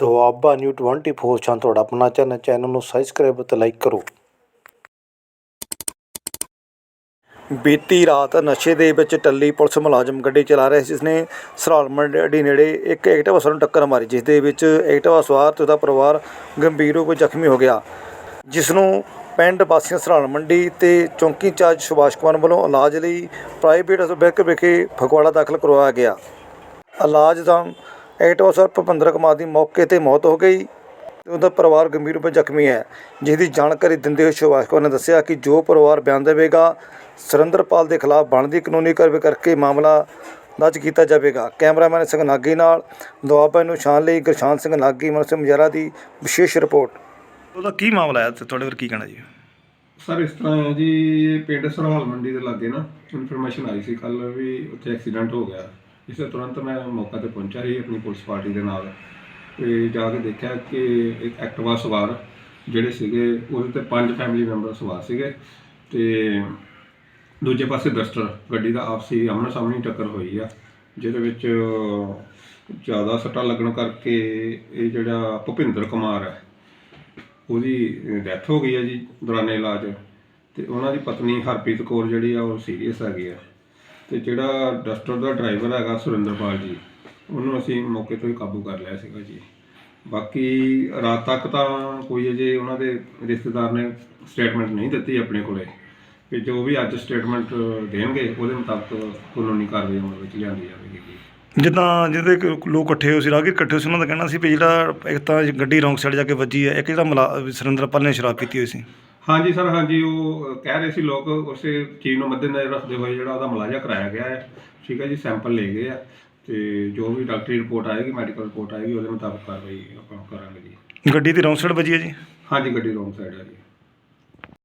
Doaba new 24 channel ਤੁਹਾਡਾ ਆਪਣਾ channel channel ਨੂੰ ਸਬਸਕ੍ਰਾਈਬ ਅਤੇ ਲਾਈਕ ਕਰੋ। ਬੀਤੀ ਰਾਤ ਨਸ਼ੇ ਦੇ ਵਿੱਚ ਟੱਲੀ ਪੁਲਿਸ ਮੁਲਾਜ਼ਮ ਗੱਡੀ ਚਲਾ ਰਿਹਾ ਸੀ ਜਿਸ ਨੇ ਸਰਾਲ ਮੰਡੀ ਨੇੜੇ ਇੱਕ ਐਕਟਿਵਾ ਸਵਾਰ ਨੂੰ ਟੱਕਰ ਮਾਰੀ ਜਿਸ ਦੇ ਵਿੱਚ ਐਕਟਿਵਾ ਸਵਾਰ ਤੇ ਉਹਦਾ ਪਰਿਵਾਰ ਗੰਭੀਰ ਰੂਪ ਵਿੱਚ ਜ਼ਖਮੀ ਹੋ ਗਿਆ। ਜਿਸ ਨੂੰ ਪਿੰਡ ਵਾਸੀਆਂ ਸਰਾਲ ਮੰਡੀ ਤੇ ਚੌਂਕੀ ਇੰਚਾਰਜ ਸੁਭਾਸ਼ ਕੁਮਾਰ ਵੱਲੋਂ ਇਲਾਜ ਲਈ ਪ੍ਰਾਈਵੇਟ ਹਸਪਤਾਲ ਵਿਖੇ ਫਗਵਾੜਾ ਦਾਖਲ ਕਰਵਾਇਆ ਗਿਆ। ਇਲਾਜ ਦਾ ਐਕਟਿਵਾ ਸਵਾਰ ਭੁਪਿੰਦਰ ਕੁਮਾਰ ਦੀ ਮੌਕੇ ਤੇ ਮੌਤ ਹੋ ਗਈ ਤੇ ਉਹਦਾ ਪਰਿਵਾਰ ਗੰਭੀਰ ਰੂਪ ਵਿੱਚ ਜ਼ਖਮੀ ਹੈ ਜਿਸ ਦੀ ਜਾਣਕਾਰੀ ਦਿੰਦੇ ਹੋਏ ਸੁਭਾਸ਼ ਨੇ ਦੱਸਿਆ ਕਿ ਜੋ ਪਰਿਵਾਰ ਬਿਆਨ ਦੇਵੇਗਾ ਸੁਰਿੰਦਰਪਾਲ ਦੇ ਖਿਲਾਫ ਬਣਦੀ ਕਾਨੂੰਨੀ ਕਾਰਵਾਈ ਕਰਕੇ ਮਾਮਲਾ ਦਰਜ ਕੀਤਾ ਜਾਵੇਗਾ। ਕੈਮਰਾਮੈਨ ਸਿੰਘ ਨਾਗੀ ਨਾਲ ਦੁਆਬਾ ਨੂੰ ਸ਼ਾਨ ਲਈ ਗੁਰਸ਼ਾਨ ਸਿੰਘ ਨਾਗੀ ਮਨਸੇ ਮਜਾਰਾ ਦੀ ਵਿਸ਼ੇਸ਼ ਰਿਪੋਰਟ। ਉਹਦਾ ਕੀ ਮਾਮਲਾ ਹੈ? ਤੇ ਤੁਹਾਡੇ ਵੱਲ ਕੀ ਕਹਿਣਾ ਜੀ? ਸਰ ਇਸ ਤਰ੍ਹਾਂ ਹੈ ਜੀ ਇਹ ਪਿੰਡ ਸਰਹਾਲ ਮੰਡੀ ਦੇ ਲਾਗੇ ਨਾ ਇਨਫੋਰਮੇਸ਼ਨ ਆਈ ਸੀ ਕੱਲ ਵੀ ਉੱਥੇ ਐਕਸੀਡੈਂਟ ਹੋ ਗਿਆ। ਇਸੇ ਤੁਰੰਤ ਮੈਂ ਮੌਕਾ ਤੇ ਪਹੁੰਚਿਆ ਸੀ ਆਪਣੀ ਪੁਲਿਸ ਪਾਰਟੀ ਦੇ ਨਾਲ ਤੇ ਜਾ ਕੇ ਦੇਖਿਆ ਕਿ ਇੱਕ ਐਕਟਿਵਾ ਸਵਾਰ ਜਿਹੜੇ ਸੀਗੇ, ਉਹਦੇ ਤੇ ਪੰਜ ਫੈਮਿਲੀ ਮੈਂਬਰ ਸਵਾਰ ਸੀਗੇ ਤੇ ਦੂਜੇ ਪਾਸੇ ਡਸਟਰ ਗੱਡੀ ਦਾ ਆਪਸੀ ਆਮਣਾ ਸਾਹਮਣੇ ਟੱਕਰ ਹੋਈ ਆ, ਜਿਹਦੇ ਵਿੱਚ ਜ਼ਿਆਦਾ ਸੱਟਾਂ ਲੱਗਣ ਕਰਕੇ ਇਹ ਜਿਹੜਾ ਭੁਪਿੰਦਰ ਕੁਮਾਰ ਹੈ, ਉਹਦੀ ਡੈਥ ਹੋ ਗਈ ਹੈ ਜੀ, ਦੌਰਾਨੇ ਇਲਾਜ ਤੇ ਉਹਨਾਂ ਦੀ ਪਤਨੀ ਹਰਪ੍ਰੀਤ ਕੌਰ ਜਿਹੜੀ ਆ, ਉਹ ਸੀਰੀਅਸ ਹੈਗੀ ਆ। ਤੇ ਜਿਹੜਾ ਡਸਟਰ ਦਾ ਡਰਾਈਵਰ ਹੈਗਾ ਸੁਰਿੰਦਰਪਾਲ ਜੀ, ਉਹਨੂੰ ਅਸੀਂ ਮੌਕੇ ਤੋਂ ਹੀ ਕਾਬੂ ਕਰ ਲਿਆ ਸੀਗਾ ਜੀ। ਬਾਕੀ ਰਾਤ ਤੱਕ ਤਾਂ ਕੋਈ ਅਜੇ ਉਹਨਾਂ ਦੇ ਰਿਸ਼ਤੇਦਾਰ ਨੇ ਸਟੇਟਮੈਂਟ ਨਹੀਂ ਦਿੱਤੀ ਆਪਣੇ ਕੋਲੇ। ਕਿ ਜੋ ਵੀ ਅੱਜ ਸਟੇਟਮੈਂਟ ਦੇਣਗੇ, ਉਹਦੇ ਮੁਤਾਬਕ ਕਾਨੂੰਨੀ ਕਾਰਵਾਈ ਅਮਲ ਵਿੱਚ ਲਿਆਂਦੀ ਜਾਵੇਗੀ ਜੀ। ਜਿੱਦਾਂ ਜਿਹਦੇ ਕ- ਲੋਕ ਇਕੱਠੇ ਹੋਏ ਸੀ ਰਾਗੀ ਇਕੱਠੇ ਹੋਏ ਸੀ, ਉਹਨਾਂ ਦਾ ਕਹਿਣਾ ਸੀ ਵੀ ਜਿਹੜਾ ਇੱਕ ਤਾਂ ਗੱਡੀ ਰੌਂਗ ਸਾਈਡ ਜਾ ਕੇ ਵੱਜੀ ਹੈ, ਇੱਕ ਜਿਹੜਾ ਮਲਾ, ਸੁਰਿੰਦਰਪਾਲ ਨੇ ਸ਼ਰਾਬ ਪੀਤੀ ਹੋਈ ਸੀ। ਹਾਂਜੀ ਸਰ ਹਾਂਜੀ ਉਹ ਕਹਿ ਰਹੇ ਸੀ ਲੋਕ ਉਸੇ ਚੀਜ਼ ਨੂੰ ਮੱਦੇਨਜ਼ਰ ਰੱਖਦੇ ਹੋਏ ਜਿਹੜਾ ਉਹਦਾ ਮੁਲਾਜ਼ਾ ਕਰਾਇਆ ਗਿਆ ਹੈ। ਠੀਕ ਹੈ ਜੀ ਸੈਂਪਲ ਲਏ ਗਏ ਆ ਤੇ ਜੋ ਵੀ ਡਾਕਟਰੀ ਰਿਪੋਰਟ ਆਏਗੀ ਮੈਡੀਕਲ ਰਿਪੋਰਟ ਆਏਗੀ ਉਹਦੇ ਮੁਤਾਬਕ ਕਾਰਵਾਈ ਆਪਾਂ ਕਰਾਂਗੇ ਜੀ। ਗੱਡੀ ਦੀ ਰੌਂਗ ਸਾਈਡ ਵੱਜੀ ਹੈ ਜੀ? ਹਾਂਜੀ ਗੱਡੀ ਰੋਂਗ ਸਾਈਡ ਹੈ ਜੀ।